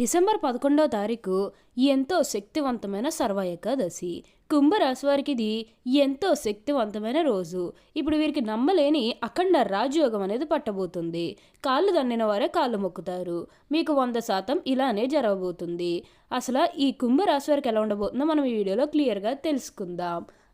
December పదకొండో తారీఖు ఎంతో శక్తివంతమైన సర్వ ఏకాదశి. కుంభరాశి వారికి ఇది ఎంతో శక్తివంతమైన రోజు. ఇప్పుడు వీరికి నమ్మలేని అఖండ రాజయోగం అనేది పట్టబోతుంది. కాళ్ళు దండిన వారే కాళ్ళు మొక్కుతారు. మీకు వంద శాతం ఇలానే జరగబోతుంది. అసలు ఈ కుంభరాశి వారికి ఎలా ఉండబోతుందో మనం ఈ వీడియోలో క్లియర్గా తెలుసుకుందాం.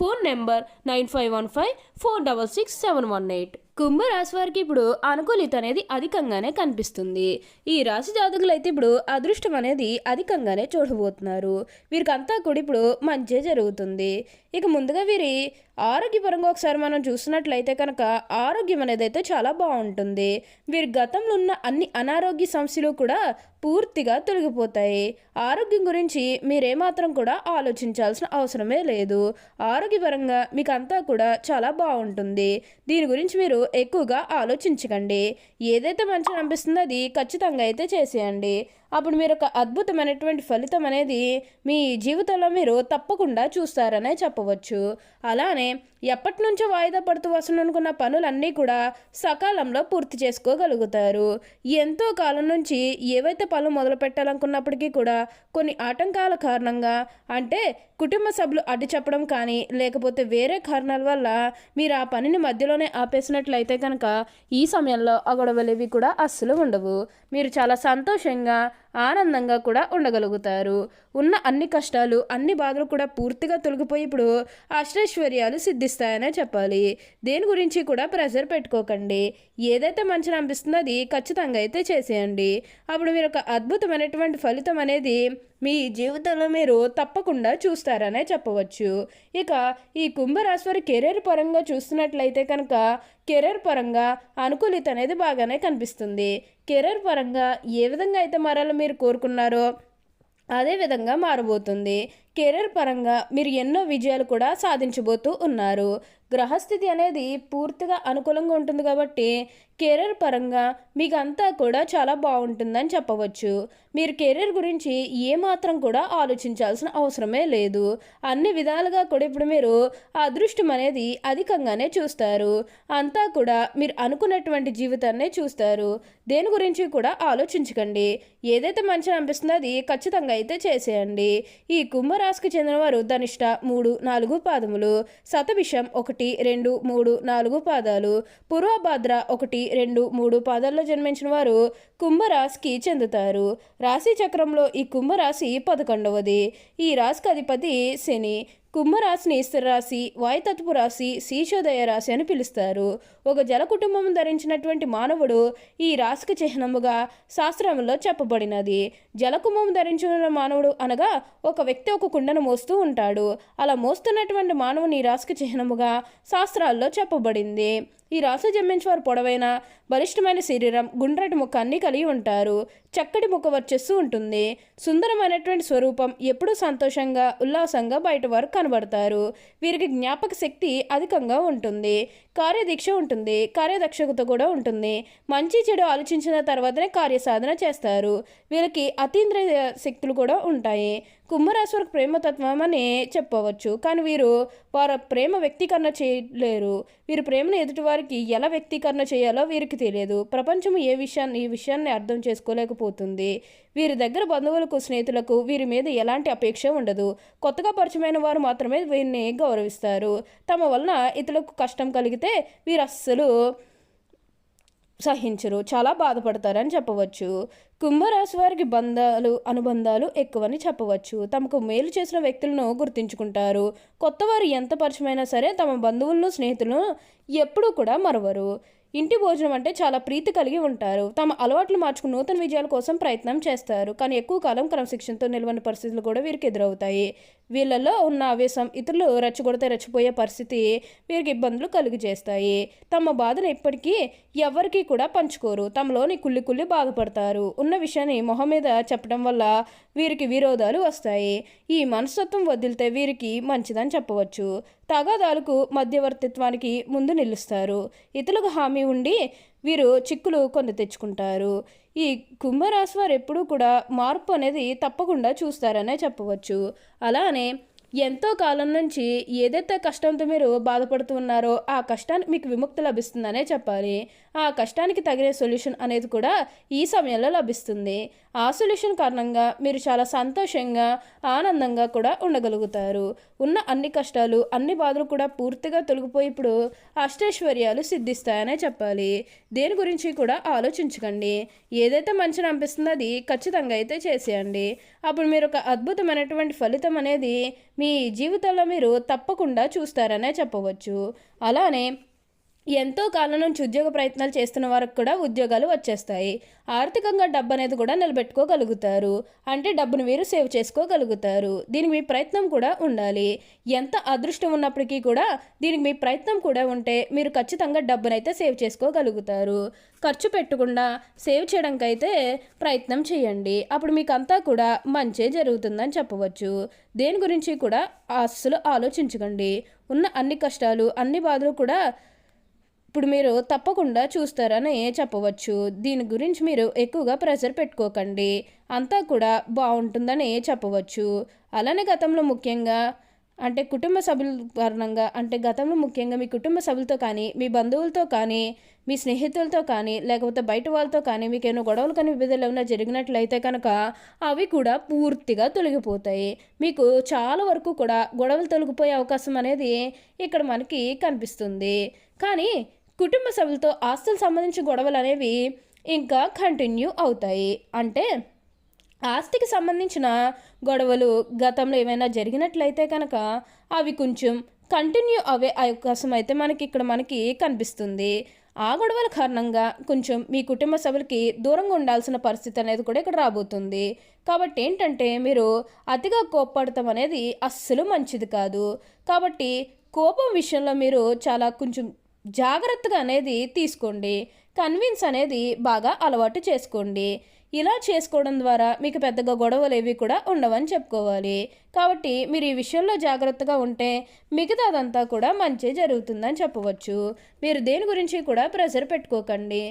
Phone number nine five one five four double six seven one eight. కుంభరాశి వారికి ఇప్పుడు అనుకూలిత అనేది అధికంగానే కనిపిస్తుంది. ఈ రాశి జాతకులు అయితే ఇప్పుడు అదృష్టం అనేది అధికంగానే చూడబోతున్నారు. వీరికంతా కూడా ఇప్పుడు మంచి జరుగుతుంది. ఇక ముందుగా వీరి ఆరోగ్యపరంగా ఒకసారి మనం చూసినట్లయితే కనుక ఆరోగ్యం అనేది అయితే చాలా బాగుంటుంది. వీరి గతంలో ఉన్న అన్ని అనారోగ్య సమస్యలు కూడా పూర్తిగా తొలగిపోతాయి. ఆరోగ్యం గురించి మీరేమాత్రం కూడా ఆలోచించాల్సిన అవసరమే లేదు. ఆరోగ్యపరంగా మీకు అంతా కూడా చాలా బాగుంటుంది. దీని గురించి మీరు ఎక్కువగా ఆలోచించకండి. ఏదైతే మంచిగా అనిపిస్తుందో అది ఖచ్చితంగా అయితే చేసేయండి. అప్పుడు మీరు ఒక అద్భుతమైనటువంటి ఫలితం అనేది మీ జీవితంలో మీరు తప్పకుండా చూస్తారనే చెప్పవచ్చు. అలానే ఎప్పటి నుంచో వాయిదా పడుతూ వస్తున్ననుకున్న పనులన్నీ కూడా సకాలంలో పూర్తి చేసుకోగలుగుతారు. ఎంతో కాలం నుంచి ఏవైతే పనులు మొదలు పెట్టాలనుకున్నప్పటికీ కూడా కొన్ని ఆటంకాల కారణంగా అంటే కుటుంబ సభ్యులు అడ్డు చెప్పడం కానీ లేకపోతే వేరే కారణాల వల్ల మీరు ఆ పనిని మధ్యలోనే ఆపేసినట్లయితే కనుక ఈ సమయంలో ఆ కూడా అస్సలు ఉండవు. మీరు చాలా సంతోషంగా ఆనందంగా కూడా ఉండగలుగుతారు. ఉన్న అన్ని కష్టాలు అన్ని బాధలు కూడా పూర్తిగా తొలగిపోయి ఇప్పుడు అష్టైశ్వర్యాలు సిద్ధిస్తాయనే చెప్పాలి. దేని గురించి కూడా ప్రెషర్ పెట్టుకోకండి. ఏదైతే మంచిని అనిపిస్తుందో అది ఖచ్చితంగా అయితే చేసేయండి. అప్పుడు మీరు ఒక అద్భుతమైనటువంటి ఫలితం అనేది మీ జీవితంలో మీరు తప్పకుండా చూస్తారనే చెప్పవచ్చు. ఇక ఈ కుంభరాశి వారి కెరీర్ పరంగా చూస్తున్నట్లయితే కనుక కెరీర్ పరంగా అనుకూలిత అనేది బాగానే కనిపిస్తుంది. కెరీర్ పరంగా ఏ విధంగా అయితే మరల మీరు కోరుకున్నారో అదే విధంగా మారబోతుంది. కెరీర్ పరంగా మీరు ఎన్నో విజయాలు కూడా సాధించబోతూ ఉన్నారు. గ్రహస్థితి అనేది పూర్తిగా అనుకూలంగా ఉంటుంది కాబట్టి కెరీర్ పరంగా మీకు అంతా కూడా చాలా బాగుంటుందని చెప్పవచ్చు. మీరు కెరీర్ గురించి ఏమాత్రం కూడా ఆలోచించాల్సిన అవసరమే లేదు. అన్ని విధాలుగా కూడా ఇప్పుడు మీరు అదృష్టం అనేది అధికంగానే చూస్తారు. అంతా కూడా మీరు అనుకున్నటువంటి జీవితాన్నే చూస్తారు. దేని గురించి కూడా ఆలోచించకండి. ఏదైతే మంచిగా అనిపిస్తుందో అది ఖచ్చితంగా అయితే చేసేయండి. ఈ కుంభరాశికి చెందినవారు ధనిష్ట మూడు నాలుగు పాదములు శతభిషం ఒకటి రెండు మూడు నాలుగు పాదాలు పూర్వభాద్ర ఒకటి రెండు మూడు పాదాల్లో జన్మించిన వారు కుంభరాశికి చెందుతారు. రాశి చక్రంలో ఈ కుంభరాశి పదకొండవది. ఈ రాశికి అధిపతి శని. కుంభరాశిని స్థిరరాశి వాయుతత్వ రాశి శీర్షోదయ రాశి అని పిలుస్తారు. ఒక జల కుటుంబం ధరించినటువంటి మానవుడు ఈ రాశికి చిహ్నముగా శాస్త్రంలో చెప్పబడినది. జలకుంభం ధరించిన మానవుడు అనగా ఒక వ్యక్తి ఒక కుండను మోస్తూ ఉంటాడు. అలా మోస్తున్నటువంటి మానవుని రాశికి చిహ్నముగా శాస్త్రాల్లో చెప్పబడింది. ఈ రాసు జమ్మించేవారు పొడవైన బలిష్టమైన శరీరం గుండ్రటి ముఖాన్ని కలిగి ఉంటారు. చక్కటి ముఖ వర్చస్సు ఉంటుంది. సుందరమైనటువంటి స్వరూపం ఎప్పుడూ సంతోషంగా ఉల్లాసంగా బయట వారు కనబడతారు. వీరికి జ్ఞాపక శక్తి అధికంగా ఉంటుంది. కార్యదీక్ష ఉంటుంది. కార్యదక్షత కూడా ఉంటుంది. మంచి చెడు ఆలోచించిన తర్వాతనే కార్యసాధన చేస్తారు. వీరికి అతీంద్రియ శక్తులు కూడా ఉంటాయి. కుంభరాశి ప్రేమతత్వం అని చెప్పవచ్చు. కానీ వీరు వారి ప్రేమ వ్యక్తీకరణ చేయలేరు. వీరు ప్రేమను ఎదుటివారికి ఎలా వ్యక్తీకరణ చేయాలో వీరికి తెలియదు. ప్రపంచం ఏ విషయాన్ని ఈ విషయాన్ని అర్థం చేసుకోలేకపోతుంది. వీరి దగ్గర బంధువులకు స్నేహితులకు వీరి మీద ఎలాంటి అపేక్ష ఉండదు. కొత్తగా పరిచయమైన వారు మాత్రమే వీరిని గౌరవిస్తారు. తమ వలన ఇతరులకు కష్టం కలిగితే వీరు అస్సలు సహించరు చాలా బాధపడతారని చెప్పవచ్చు. కుంభరాశి వారికి బంధాలు అనుబంధాలు ఎక్కువని చెప్పవచ్చు. తమకు మేలు చేసిన వ్యక్తులను గుర్తించుకుంటారు. కొత్తవారు ఎంత పరిచయమైనా సరే తమ బంధువులను స్నేహితులను ఎప్పుడూ కూడా మరవరు. ఇంటి భోజనం అంటే చాలా ప్రీతి కలిగి ఉంటారు. తమ అలవాట్లు మార్చుకుని నూతన విజయాల కోసం ప్రయత్నం చేస్తారు. కానీ ఎక్కువ కాలం క్రమశిక్షణతో నిలవని పరిస్థితులు కూడా వీరికి ఎదురవుతాయి. వీళ్ళలో ఉన్న ఆవేశం ఇతరులు రెచ్చగొడితే రెచ్చిపోయే పరిస్థితి వీరికి ఇబ్బందులు కలుగు చేస్తాయి. తమ బాధను ఇప్పటికీ ఎవరికీ కూడా పంచుకోరు. తమలోని కుళ్ళి కుళ్ళి బాధపడతారు. ఉన్న విషయాన్ని మొహం మీద చెప్పడం వల్ల వీరికి విరోధాలు వస్తాయి. ఈ మనస్తత్వం వదిలితే వీరికి మంచిదని చెప్పవచ్చు. తగాదాలకు మధ్యవర్తిత్వానికి ముందు నిలుస్తారు. ఇతరులకు హామీ ఉండి వీరు చిక్కులు కొని తెచ్చుకుంటారు. ఈ కుంభరాశి వారు ఎప్పుడూ కూడా మార్పు అనేది తప్పకుండా చూస్తారనే చెప్పవచ్చు. అలానే ఎంతో కాలం నుంచి ఏదైతే కష్టంతో మీరు బాధపడుతున్నారో ఆ కష్టానికి మీకు విముక్తి లభిస్తుందనే చెప్పాలి. ఆ కష్టానికి తగిన సొల్యూషన్ అనేది కూడా ఈ సమయంలో లభిస్తుంది. ఆ సొల్యూషన్ కారణంగా మీరు చాలా సంతోషంగా ఆనందంగా కూడా ఉండగలుగుతారు. ఉన్న అన్ని కష్టాలు అన్ని బాధలు కూడా పూర్తిగా తొలగిపోయి ఇప్పుడు అష్టైశ్వర్యాలు సిద్ధిస్తాయనే చెప్పాలి. దేని గురించి కూడా ఆలోచించకండి. ఏదైతే మంచిని అనిపిస్తుందో అది ఖచ్చితంగా అయితే చేసేయండి. అప్పుడు మీరు ఒక అద్భుతమైనటువంటి ఫలితం అనేది మీ జీవితంలో మీరు తప్పకుండా చూస్తారనే చెప్పవచ్చు. అలానే ఎంతో కాలం నుంచి ఉద్యోగ ప్రయత్నాలు చేస్తున్న వారికి కూడా ఉద్యోగాలు వచ్చేస్తాయి. ఆర్థికంగా డబ్బు అనేది కూడా నిలబెట్టుకోగలుగుతారు. అంటే డబ్బును మీరు సేవ్ చేసుకోగలుగుతారు. దీనికి మీ ప్రయత్నం కూడా ఉండాలి. ఎంత అదృష్టం ఉన్నప్పటికీ కూడా దీనికి మీ ప్రయత్నం కూడా ఉంటే మీరు ఖచ్చితంగా డబ్బునైతే సేవ్ చేసుకోగలుగుతారు. ఖర్చు పెట్టకుండా సేవ్ చేయడానికైతే ప్రయత్నం చేయండి. అప్పుడు మీకు అంతా కూడా మంచే జరుగుతుందని చెప్పవచ్చు. దేని గురించి కూడా అస్సలు ఆలోచించకండి. ఉన్న అన్ని కష్టాలు అన్ని బాధలు కూడా ఇప్పుడు మీరు తప్పకుండా చూస్తారని చెప్పవచ్చు. దీని గురించి మీరు ఎక్కువగా ప్రెషర్ పెట్టుకోకండి. అంతా కూడా బాగుంటుందని చెప్పవచ్చు. అలానే గతంలో ముఖ్యంగా అంటే కుటుంబ సభ్యుల కారణంగా అంటే గతంలో ముఖ్యంగా మీ కుటుంబ సభ్యులతో కానీ మీ బంధువులతో కానీ మీ స్నేహితులతో కానీ లేకపోతే బయట వాళ్ళతో కానీ మీకు ఏమైనా గొడవలు కానీ విభేదాలు ఏమైనా జరిగినట్లయితే కనుక అవి కూడా పూర్తిగా తొలగిపోతాయి. మీకు చాలా వరకు కూడా గొడవలు తొలగిపోయే అవకాశం అనేది ఇక్కడ మనకి కనిపిస్తుంది. కానీ కుటుంబ సభ్యులతో ఆస్తులు సంబంధించిన గొడవలు అనేవి ఇంకా కంటిన్యూ అవుతాయి. అంటే ఆస్తికి సంబంధించిన గొడవలు గతంలో ఏమైనా జరిగినట్లయితే కనుక అవి కొంచెం కంటిన్యూ అవే అవకాశం అయితే మనకి ఇక్కడ మనకి కనిపిస్తుంది. ఆ గొడవల కారణంగా కొంచెం మీ కుటుంబ సభ్యులకి దూరంగా ఉండాల్సిన పరిస్థితి అనేది కూడా ఇక్కడ రాబోతుంది. కాబట్టి ఏంటంటే మీరు అతిగా కోప్పడటం అనేది అస్సలు మంచిది కాదు. కాబట్టి కోపం విషయంలో మీరు చాలా కొంచెం జాగ్రత్తగా అనేది తీసుకోండి. కన్విన్స్ అనేది బాగా అలవాటు చేసుకోండి. ఇలా చేసుకోవడం ద్వారా మీకు పెద్దగా గొడవలు ఏవి కూడా ఉండవని చెప్పుకోవాలి. కాబట్టి మీరు ఈ విషయంలో జాగ్రత్తగా ఉంటే మిగతాదంతా కూడా మంచి జరుగుతుందని చెప్పవచ్చు. మీరు దేని గురించి కూడా ప్రెషర్ పెట్టుకోకండి.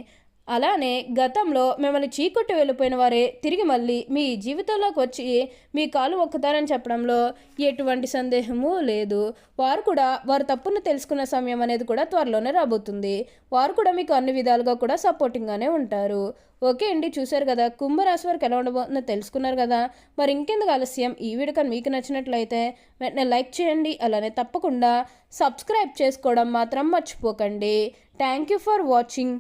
అలానే గతంలో మిమ్మల్ని చీకొట్టి వెళ్ళిపోయిన వారే తిరిగి మళ్ళీ మీ జీవితంలోకి వచ్చి మీ కాలు ఒక్కతారని చెప్పడంలో ఎటువంటి సందేహము లేదు. వారు కూడా వారు తప్పును తెలుసుకున్న సమయం అనేది కూడా త్వరలోనే రాబోతుంది. వారు కూడా మీకు అన్ని విధాలుగా కూడా సపోర్టింగ్గానే ఉంటారు. ఓకే అండి చూశారు కదా కుంభరాశి వారికి ఎలా ఉండబోతుందో తెలుసుకున్నారు కదా. మరి ఇంకెందుకు ఆలస్యం? ఈ వీడియో కానీ మీకు నచ్చినట్లయితే వెంటనే లైక్ చేయండి అలానే తప్పకుండా సబ్స్క్రైబ్ చేసుకోవడం మాత్రం మర్చిపోకండి. Thank you for watching.